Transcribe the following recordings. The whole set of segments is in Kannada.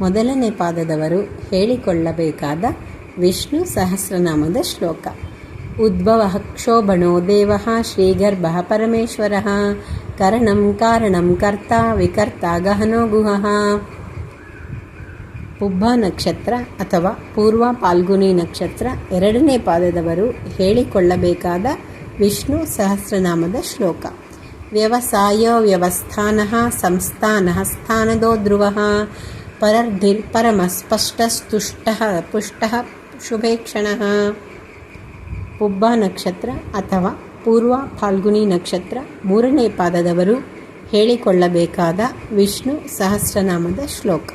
ಮೊದಲನೇ ಪಾದದವರು ಹೇಳಿಕೊಳ್ಳಬೇಕಾದ ವಿಷ್ಣು ಸಹಸ್ರನಾಮದ ಶ್ಲೋಕ. ಉದ್ಭವ ಕ್ಷೋಭಣೋ ದೇವ ಶ್ರೀಗರ್ಭ ಪರಮೇಶ್ವರ. ಕರಣಂ ಕಾರಣಂ ಕರ್ತ ವಿಕರ್ತ ಗಹನೋ ಗುಹ. ಪುಬ್ಬ ನಕ್ಷತ್ರ ಅಥವಾ ಪೂರ್ವ ಪಾಲ್ಗುನಿ ನಕ್ಷತ್ರ ಎರಡನೇ ಪಾದದವರು ಹೇಳಿಕೊಳ್ಳಬೇಕಾದ ವಿಷ್ಣು ಸಹಸ್ರನಾಮದ ಶ್ಲೋಕ. ವ್ಯವಸಾಯ ವ್ಯವಸ್ಥಾನ ಸಂಸ್ಥಾನ ಸ್ಥಾನದೋ ಧ್ರುವ. ಪರರ್ಧಿರ್ಪರಮಸ್ಪಷ್ಟಸ್ತುಷ್ಟ ಪುಷ್ಟ ಶುಭೇಕ್ಷಣ ಪುಬ್ಬ ನಕ್ಷತ್ರ ಅಥವಾ ಪೂರ್ವ ಫಾಲ್ಗುನಿ ನಕ್ಷತ್ರ ಮೂರನೇ ಪಾದದವರು ಹೇಳಿಕೊಳ್ಳಬೇಕಾದ ವಿಷ್ಣು ಸಹಸ್ರನಾಮದ ಶ್ಲೋಕ.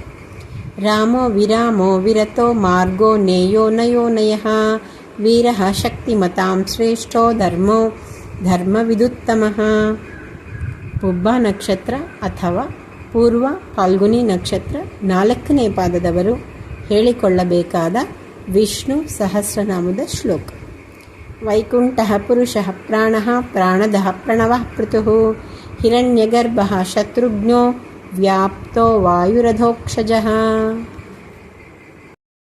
ರಾಮೋ ವಿರಾಮೋ ವಿರತೋ ಮಾರ್ಗೋ ನೇಯೋ ನಯೋ ನಯ ವೀರ ಶಕ್ತಿಮತಾಂ ಶ್ರೇಷ್ಠೋ ಧರ್ಮೋ ಧರ್ಮವಿದುತ್ತಮ. ಪುಬ್ಬ ನಕ್ಷತ್ರ ಅಥವಾ ಪೂರ್ವ ಫಾಲ್ಗುನಿ ನಕ್ಷತ್ರ ನಾಲ್ಕನೇ ಪಾದದವರು ಹೇಳಿಕೊಳ್ಳಬೇಕಾದ ವಿಷ್ಣು ಸಹಸ್ರನಾಮದ ಶ್ಲೋಕ. ವೈಕುಂಠ ಪುರುಷ ಪ್ರಾಣ ಪ್ರಾಣದ ಪ್ರಣವ ಪೃತು ಹಿರಣ್ಯಗರ್ಭ ಶತ್ರುಘ್ನೋ ವ್ಯಾಪ್ತೋ ವಾಯುರಥೋಕ್ಷಜ.